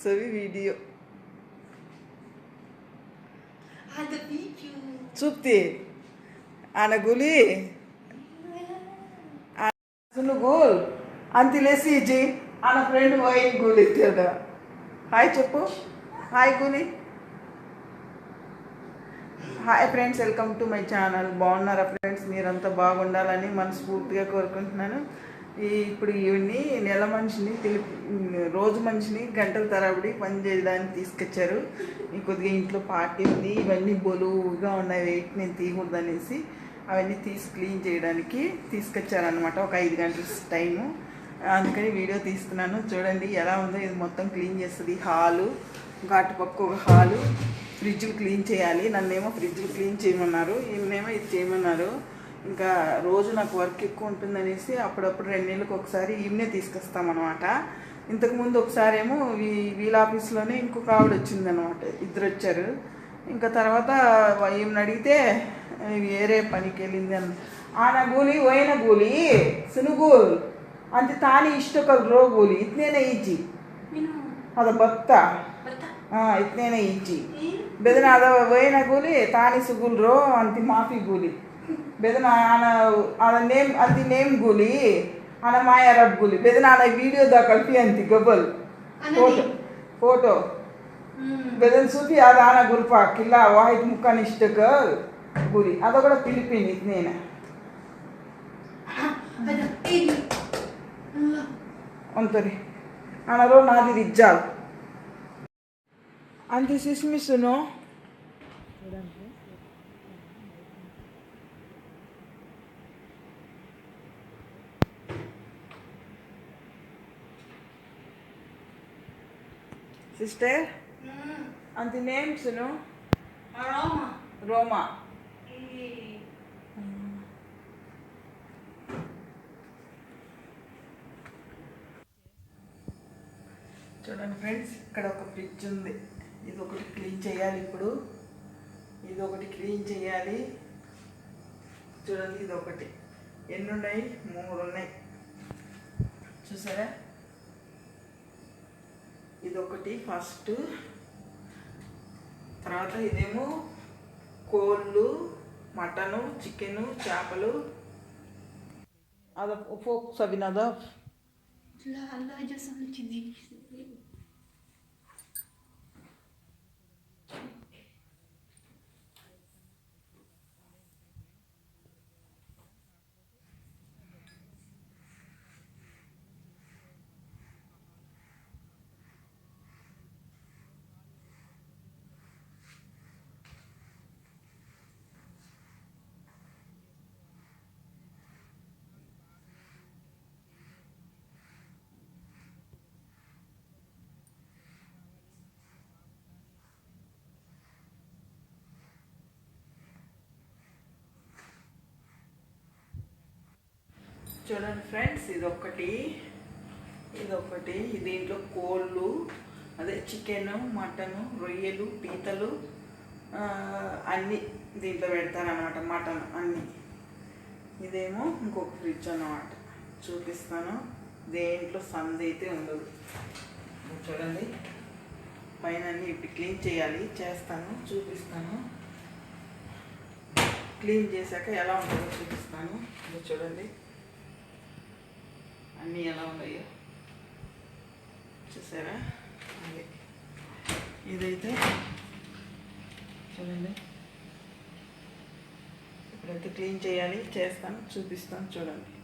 చెవి వీడియో. చూప్తి ఆన గులి గూల్ అంతిలేసి ఇచ్చి ఆన ఫ్రెండ్ వైన్ గూల్ ఇచ్చాడు హాయ్ చెప్పు hi గూలి hi friends welcome to my channel బాగున్నారా ఫ్రెండ్స్ మీరంతా బాగుండాలని మనస్ఫూర్తిగా కోరుకుంటున్నాను ఇప్పుడు ఇవన్నీ నెల మనిషిని తెలిపి రోజు మనిషిని గంటల తరబడి పని చేయడానికి తీసుకొచ్చారు. కొద్దిగా ఇంట్లో పార్టీ ఉంది. ఇవన్నీ బొలువుగా ఉన్నాయి. వెయిట్ నేను తీయకూడదు అనేసి అవన్నీ తీసి క్లీన్ చేయడానికి తీసుకొచ్చారనమాట ఒక ఐదు గంటల టైము. అందుకని వీడియో తీస్తున్నాను. చూడండి ఎలా ఉందో. ఇది మొత్తం క్లీన్ చేస్తుంది. హాలు ఇంకా అటుపక్క ఒక హాలు. ఫ్రిడ్జ్లు క్లీన్ చేయాలి. నన్నేమో ఫ్రిడ్జ్లు క్లీన్ చేయమన్నారు. ఈమెనేమో ఇది చేయమన్నారు. ఇంకా రోజు నాకు వర్క్ ఎక్కువ ఉంటుందనేసి అప్పుడప్పుడు రెండు నెలలకు ఒకసారి ఈమెనే తీసుకొస్తామన్నమాట ఇంతకుముందు ఒకసారి ఏమో వీ- వీళ్ళ ఆఫీస్లోనే ఇంకొక ఆవిడ వచ్చిందనమాట ఇద్దరు వచ్చారు ఇంకా తర్వాత ఈమెను అడిగితే వేరే పనికి వెళ్ళింది అన్న ఆన గూలి ఓయిన గూలి సునుగూల్ అంతే తాని ఇష్టక ರೋ ಗೂಲಿ ಇತ್ನೇನೆ ಈಜಿ Minu. ಅದ ಭತ್ತ Bata. ಹಾ ಇತ್ನೇನೆ ಈಜಿ Eh? ಬೆದನ ಅದ ವೈನ ಗೂಲಿ ತಾನಿ ಸುಗುಲ್ ರೋ ಅಂತಿ ಮಾಫಿ ಗೂಲಿ ಬೆದನ ಆನ ಆನ ನೇಮ್ ಅಂತಿ ನೇಮ್ ಗುಲಿ ಆನ ಮಾಯ ರಬ್ ಗೂಲಿ ಬೆದನ ಆನ ವಿಡಿಯೋ ದ ಕಲ್ಪಿ ಅಂತಿ ಗಬಲ್ ಫೋಟೋ? ಫೋಟೋ. ಬೆದನ್ ಸೂಫಿ ಅದ ಆನ ಗುರುಪ ಕಿಲ್ಲ ವಾಹಿದ್ ಮುಖನ್ ಇಷ್ಟಕ ಗೂಲಿ ಅದ ಕೂಡ ಫಿಲಿಪಿನ್. Allah. ಅಂತಾರೆ ಆನರೋ ನಾದಿ ರಿಜ್ಜಾಲ್ ಅಂತಿ ಸಿಸ್ಮಿಸುನು సిస్టర్. అంతి నేమ్ సును Aroma. రోమా. చూడండి ఫ్రెండ్స్ ఇక్కడ ఒక ఫ్రిడ్జ్ ఉంది. ఇది ఒకటి క్లీన్ చేయాలి ఇప్పుడు. ఇది ఒకటి క్లీన్ చేయాలి. చూడండి ఇది ఒకటి ఎన్ని ఉన్నాయి మూడు ఉన్నాయి చూసారా? ఇది ఒకటి ఫస్ట్. తర్వాత ఇదేమో కోళ్ళు మటను చికెను చేపలు. అద ఫోక్ సబినదా La చూడండి ఫ్రెండ్స్ ఇది ఒకటి దీంట్లో కోళ్ళు అదే చికెను మటను రొయ్యలు పీతలు అన్నీ దీంట్లో పెడతారనమాట మటన్ అన్నీ. ఇదేమో ఇంకొక ఫ్రిడ్జ్ అనమాట చూపిస్తాను. దేంట్లో సంది అయితే ఉండదు. చూడండి. పైన ఇప్పుడు క్లీన్ చేయాలి. చేస్తాను చూపిస్తాను. క్లీన్ చేశాక ఎలా ఉంటుందో చూపిస్తాను. ఇది చూడండి. అన్నీ ఎలా ఉన్నాయో చూసారా అది ఇదైతే చూడండి ఇప్పుడైతే క్లీన్ చేయాలి చేస్తాను చూపిస్తాను చూడండి